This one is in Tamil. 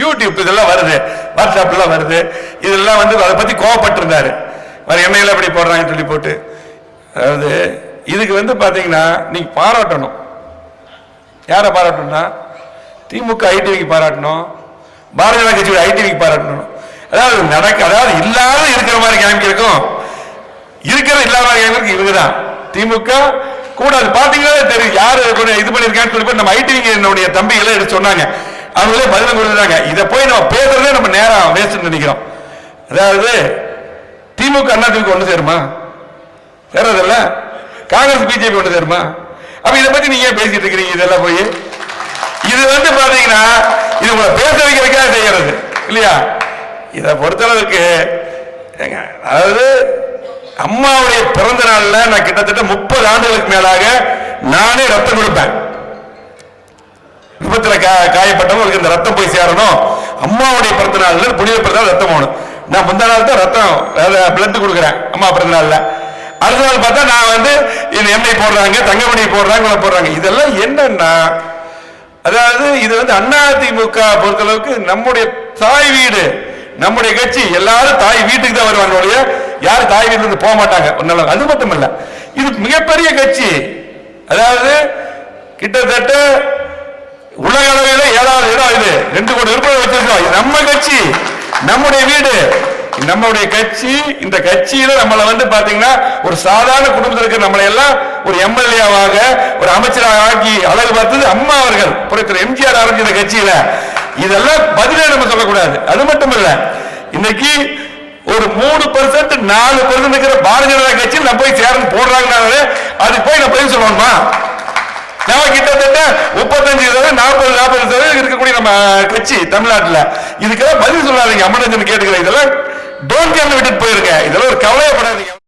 யூடியூப் இதெல்லாம் வருது வாட்ஸ்அப்லாம் வருது. இதெல்லாம் வந்து அதை பற்றி கோவப்பட்டிருந்தாரு. வேறு எண்ணெயில் எப்படி போடுறாங்கன்னு சொல்லி போட்டு. அதாவது இதுக்கு வந்து பார்த்தீங்கன்னா நீங்கள் பாராட்டணும். யாரை பாராட்டணும்னா திமுக ஐடிவிக்கு பாராட்டணும். பாரதிய ஜனதா கட்சியோட ஐடிவிக்கு பாராட்டணும். அதாவது நடக்க அதாவது இல்லாத இருக்கிற மாதிரி காமிக்கிறதுக்கும் இருக்கிற இல்லாத மாதிரி காமிக்கிறக்கு இவங்க தான். திமுக கூட அது பார்த்தீங்கன்னா தெரியும். யார் கூட இது பண்ணியிருக்கான்னு சொல்லி நம்ம ஐடிவிங்க என்னுடைய தம்பிகளை எடுத்து சொன்னாங்க. அவங்களே பதில் கொடுத்தாங்க இதை போய் நம்ம பேசுறதே நம்ம நேரம் வேஸ்ட் நினைக்கிறோம். அதாவது திமுக அண்ணா திமுக ஒன்று சேருமா? சேரதில்ல? காங்கிரஸ் பிஜேபி ஒன்று சேருமா? அப்ப இதை பத்தி நீங்க ஏன் பேசிட்டு இருக்கிறீங்க இதெல்லாம் போய்? இது வந்து பாத்தீங்கன்னா இது உங்களை பேச வைக்கிறதுக்காக செய்யறது. இல்லையா? இதை பொறுத்தளவுக்கு ஏங்க, அதாவது அம்மாவுடைய பிறந்த நாள்ல நான் கிட்டத்தட்ட முப்பது ஆண்டுகளுக்கு மேலாக நானே ரத்தம் கொடுப்பேன். விபத்துல கா- காயப்பட்டவங்களுக்கு இந்த ரத்தம் போய் சேரணும். அம்மாவுடைய பிறந்த நாள்ல புனித பிறந்த நாள் ரத்தம் போகணும் நான் பிறந்த நாள் தான் ரத்தம் பிளட் கொடுக்குறேன் அம்மா பிறந்த நாள்ல அடுத்த நாள் பார்த்தா நான் வந்து இது எண்ணெய் போடுறாங்க தங்கமணி போடுறாங்க போடுறாங்க. இதெல்லாம் என்னன்னா அதாவது இது வந்து அண்ணா திமுக பொறுத்தளவுக்கு நம்முடைய தாய் வீடு நம்முடைய கட்சி. எல்லாரும் தாய் வீட்டுக்கு தான் வருவாங்க ஒழிய யாரும் தாய் வீட்டுல இருந்து போக மாட்டாங்க. நல்ல- அது மட்டும் இல்ல இது மிகப்பெரிய கட்சி. அதாவது கிட்டத்தட்ட ரெண்டு கோடி உறுப்பினர் வச்சிருக்கோம். இது நம்ம கட்சி நம்முடைய வீடு. நம்மளுடைய கட்சி இந்த கட்சியில நம்மளை வந்து பாத்தீங்கன்னா ஒரு சாதாரண குடும்பத்தில் இருக்கிற நம்மளை எல்லாம் ஒரு எம்எல்ஏவாக ஒரு அமைச்சராக ஆக்கி அழகு பார்த்தது அம்மா அவர்கள் புறத்தில் எம்ஜிஆர் ஆரம்பிச்ச கட்சியில. இதெல்லாம் பதிலே நம்ம சொல்லக்கூடாது. அது மட்டும் இல்ல இன்னைக்கு ஒரு மூணு பர்சன்ட் நாலு பர்சன்ட் இருக்கிற பாரதிய ஜனதா கட்சியில் நம்ம போய் சேர்ந்து போடுறாங்கனாலே அது போய் நம்ம போய் சொல்லணுமா? நம்ம கிட்டத்தட்ட முப்பத்தஞ்சு சதவீதம் நாற்பது நாற்பது சதவீதம் இருக்கக்கூடிய நம்ம கட்சி தமிழ்நாட்டில். இதுக்கெல்லாம் பதில் சொல்லாதீங்க அம்மனஞ்சன் கேட்டுக்கிறேன் இதெல்லாம் டோன் கேர்ல விட்டுட்டு போயிருங்க. இதெல்லாம் ஒரு கவலையப்படாதீங்க